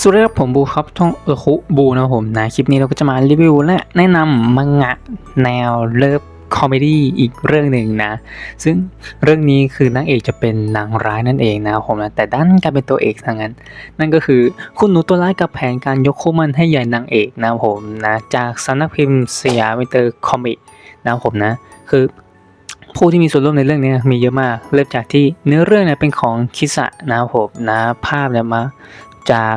สวัสดีครับผมบูครับช่องเออคุบูนะผมนะคลิปนี้เราก็จะมารีวิวและแนะนำมังงะแนวเลิฟคอมเมดี้อีกเรื่องหนึ่งนะ ซึ่งเรื่องนี้คือนางเอกจะเป็นนางร้ายนั่นเองนะผมนะแต่ด้านกายเป็นตัวเอกซะงั้น นั่นก็คือคุณหนูตัวร้ายกับแผนการยกคู่มันให้ใหญ่นางเอกนะผมนะจากสำนักพิมพ์สยามวิเตอร์คอมิกนะผมนะ คือผู้ที่มีส่วนร่วมในเรื่องนี้มีเยอะมากเริ่มจากที่เนื้อเรื่องเนี่ยเป็นของคิสะนะผมนะภาพเนี่ยมาจาก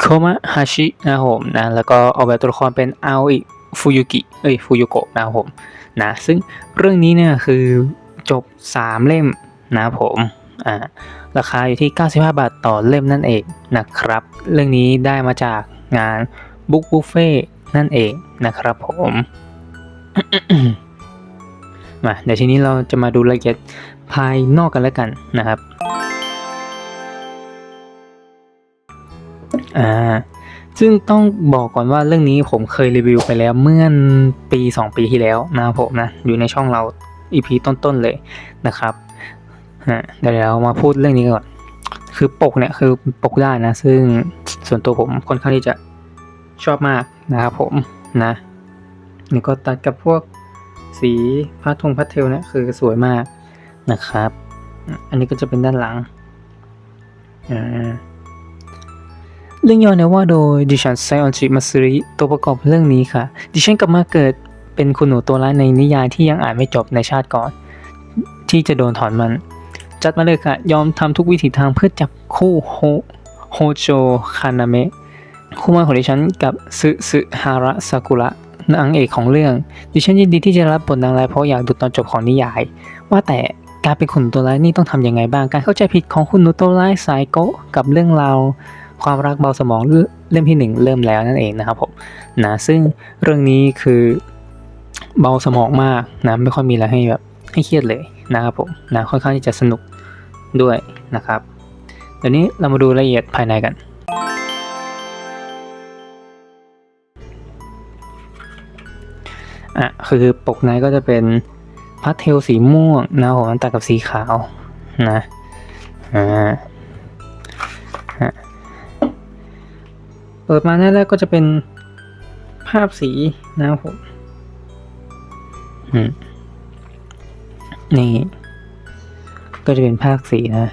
โคมะฮาชินะครับผมนะแล้วก็ออกแบบตัวละครเป็นอาอิฟูยุกิเอ้ยฟูยุโกะนะครับผมนะซึ่งเรื่องนี้เนี่ยคือจบ 3 เล่มนะครับผมอ่าราคาอยู่ที่ 95 บาทต่อเล่มนั่นเองนะครับ เรื่องนี้ได้มาจากงานบุ๊กบุฟเฟ่นั่นเองนะครับผมมาเดี๋ยวทีนี้เราจะมาดูรายละเอียดภายนอกกันแล้วกันนะครับ อ่าซึ่งต้องบอกก่อนว่าเรื่องนี้ผมเคยรีวิวไปแล้วเมื่อปี 2 ปีที่แล้วนะผมนะ อยู่ในช่องเรา EP ต้นๆเลยนะครับฮะเดี๋ยวเรามาพูดเรื่องนี้ก่อน คือปกเนี่ยคือปกได้นะ ซึ่งส่วนตัวผมค่อนข้างที่จะชอบมากนะครับผมนะนี่ก็ตัดกับพวกสีพาทงพาสเทลเนี่ยคือสวยมากนะครับ อันนี้ก็จะเป็นด้านหลังอ่า เรื่องย่อเนี่ยว่าโดยดิฉันไซออนชิมาซึริตัวประกอบเรื่องนี้ค่ะ ดิฉันกลับมาเกิดเป็นคุณหนูตัวร้ายในนิยายที่ยังอ่านไม่จบในชาติก่อน ที่จะโดนถอนมัน จัดมาเลยค่ะ ยอมทำทุกวิถีทางเพื่อจับคู่โฮโฮโจคานาเมะคู่มั่นของดิฉันกับซึซึฮาระซากุระนางเอกของเรื่อง ดิฉันยินดีที่จะรับบทนางร้ายเพราะอยากดูตอนจบของนิยาย ว่าแต่การเป็นคุณตัวร้ายนี่ต้องทำยังไงบ้างการเข้าใจผิดของคุณหนูตัวร้ายสายโกกับเรื่องราว ความรักเบาสมองเล่มที่หนึ่งเริ่มแล้วนั่นเองนะครับผมนะซึ่งเรื่องนี้คือเบาสมองมากนะไม่ค่อยมีอะไรให้แบบให้เครียดเลยนะครับผมนะค่อนข้างที่จะสนุกด้วยนะครับเดี๋ยวนี้เรามาดูรายละเอียดภายในกัน อะ คือปกในก็จะเป็นพาสเทลสีม่วงนะครับผมตัดกับสีขาวนะ อ่า เปิดมาหน้าแรกก็จะเป็นภาพสีนะครับผมนี่ ก็จะเป็นภาคสีนะ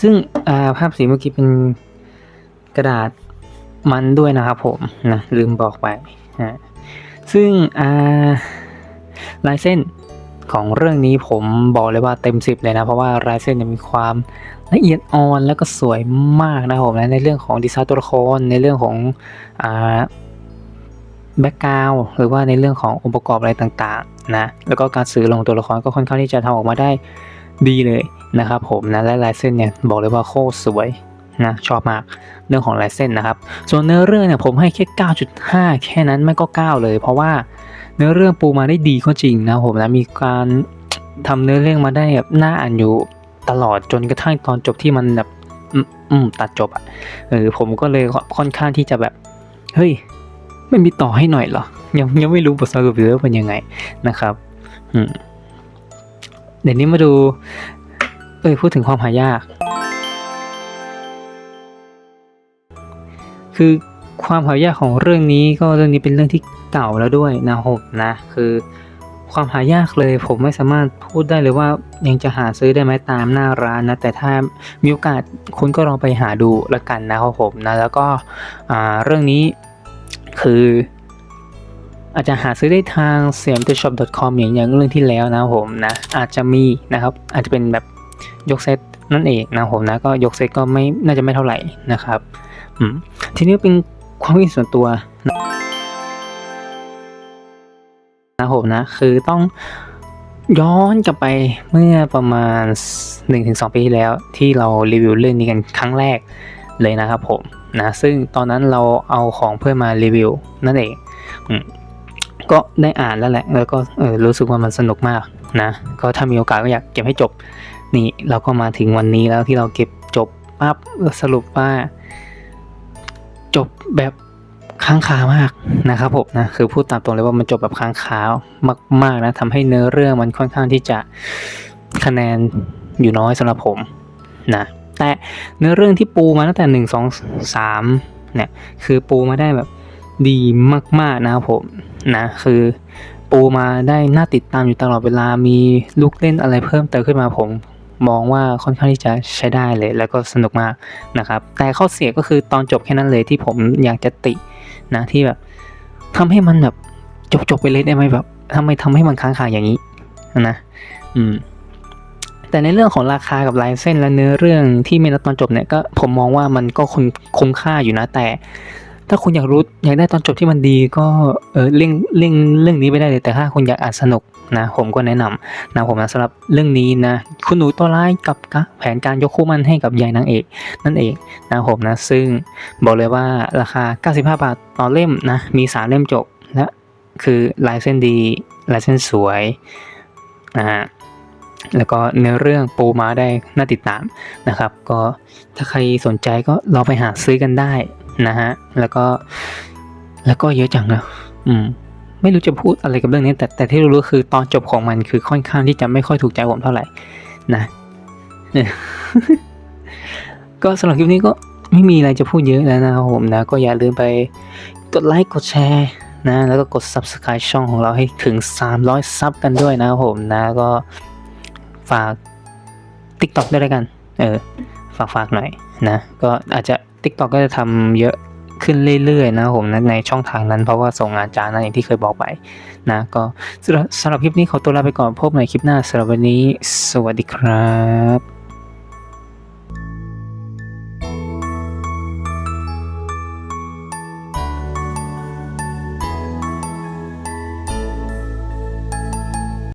ซึ่งาภาพสีเมื่อกี้เป็นกระดาษมันด้วยนะครับผมนะลืมบอกไปนะซึ่งอ่า ลายเส้นของเรื่องนี้ผมบอกเลยว่าเต็มสิบเลยนะ เพราะว่าลายเส้นมีความละเอียดอ่อนแล้วก็สวยมากนะผมนะในเรื่องของดีไซน์ตัวละครในเรื่องของอ่าแบ็กกราวหรือว่าในเรื่องขององค์ประกอบอะไรต่างๆนะแล้วก็การสื่อลงตัวละครก็ค่อนข้างที่จะทำออกมาได้ดีเลยนะครับผมนะและลายเส้นเนี่ยบอกเลยว่าโคตรสวยนะชอบมากเรื่องของลายเส้นนะครับ ส่วนเนื้อเรื่องเนี่ยผมให้แค่ 9.5 แค่นั้นไม่ก็ 9 เลย เพราะว่า เนื้อเรื่องปูมาได้ดีก็จริงนะผมนะมีการทำเนื้อเรื่องมาได้แบบน่าอ่านอยู่ตลอดจนกระทั่งตอนจบที่มันแบบอืมตัดจบอะ่ะเออผมก็เลยค่อนข้างที่จะแบบ เฮ้ย ไม่มีต่อให้หน่อยเหรอ ยังยังไม่รู้บทสรุปเลยว่าเป็นยังไงนะครับ อืมเดี๋ยวนี้มาดู เอ้ยพูดถึงความหายาก คือ ความหายากของเรื่องนี้ก็เรื่องนี้เป็นเรื่องที่เก่าแล้วด้วยนะผมนะ คือ ความหายากเลยผมไม่สามารถพูดได้เลยว่ายังจะหาซื้อได้ไหมตามหน้าร้านนะ แต่ถ้ามีโอกาสคุณก็ลองไปหาดูละกันนะครับผมนะ แล้วก็อ่าเรื่องนี้คืออาจจะหาซื้อได้ทาง s i a m t s h o p c o m อย่างอย่างเรื่องที่แล้วนะผมนะอาจจะมีนะครับ อาจจะเป็นแบบยกเซตนั่นเองนะผมนะก็ยกเซตก็ไม่น่าจะไม่เท่าไหร่นะครับทีนี้เป็น ความคิดส่วนตัวนะครับผมนะ คือต้องย้อนกลับไปเมื่อประมาณ 1-2 ปีที่แล้วที่เรารีวิวเรื่องนี้กันครั้งแรกเลยนะครับผมนะซึ่งตอนนั้นเราเอาของเพื่อนมารีวิวนั่นเองก็ได้อ่านแล้วแหละ แล้วก็เออรู้สึกว่ามันสนุกมากนะ ก็ถ้ามีโอกาสก็อยากเก็บให้จบนี่เราก็มาถึงวันนี้แล้วที่เราเก็บจบปั๊บสรุปว่า จบแบบค้างคามากนะครับผมนะคือพูดตามตรงเลยว่ามันจบแบบค้างคามากๆนะทำให้เนื้อเรื่องมันค่อนข้างที่จะคะแนนอยู่น้อยสำหรับผมนะแต่เนื้อเรื่องที่ปูมาตั้งแต่หนึ่งสองสามเนี่ยคือปูมาได้แบบดีมากๆนะครับผมนะคือปูมาได้น่าติดตามอยู่ตลอดเวลามีลูกเล่นอะไรเพิ่มเติมขึ้นมาผม มองว่าค่อนข้างที่จะใช้ได้เลย แล้วก็สนุกมากนะครับ แต่ข้อเสียก็คือตอนจบแค่นั้นเลยที่ผมอยากจะตินะที่แบบทำให้มันแบบจบจบๆไปเลยได้ไหมแบบทำไมทำให้มันค้างคาอย่างนี้นะอืมแต่ในเรื่องของราคากับลายเส้นและเนื้อเรื่องที่มีในตอนจบเนี่ยก็ผมมองว่ามันก็คุ้มค่าอยู่นะแต่ ถ้าคุณอยากรู้อยากได้ตอนจบที่มันดีก็เออเลี่ยงเลี่ยงเรื่องนี้ไปได้เลยแต่ถ้าคุณอยากอ่านสนุกนะผมก็แนะนำนะผมนะสำหรับเรื่องนี้นะ คุณหนูตัวร้ายกับกะแผนการยกคู่มันให้กับยายนางเอกนั่นเองนะผมนะซึ่งบอกเลยว่าราคา 95 บาทต่อเล่มนะมี3เล่มจบและคือลายเส้นดีลายเส้นสวยนะฮะแล้วก็เนื้อเรื่องปูมาได้น่าติดตามนะครับ ก็ถ้าใครสนใจก็ลองไปหาซื้อกันได้ นะฮะ แล้วก็ แล้วก็เยอะจังนะอืม ไม่รู้จะพูดอะไรกับเรื่องนี้ แต่แต่ที่รู้ๆคือตอนจบของมันคือค่อนข้างที่จะไม่ค่อยถูกใจผมเท่าไหร่ นะเออก็สำหรับคลิปนี้ก็ไม่มีอะไรจะพูดเยอะแล้วนะครับผมนะ ก็อย่าลืมไปกดไลค์กดแชร์นะ แล้วก็กด subscribe ช่องของเราให้ถึง 300 ซับกันด้วยนะครับผมนะก็ฝาก TikTok ด้วยแล้วกัน เออ ฝากฝากหน่อย นะก็อาจจะ TikTok ก็จะทำเยอะขึ้นเรื่อยๆนะผมนะในช่องทางนั้นเพราะว่าส่งงานจานนั่นอย่างที่เคยบอกไปนะก็สำหรับคลิปนี้ขอตัวลาไปก่อนพบในคลิปหน้าสำหรับวันนี้ สวัสดีครับ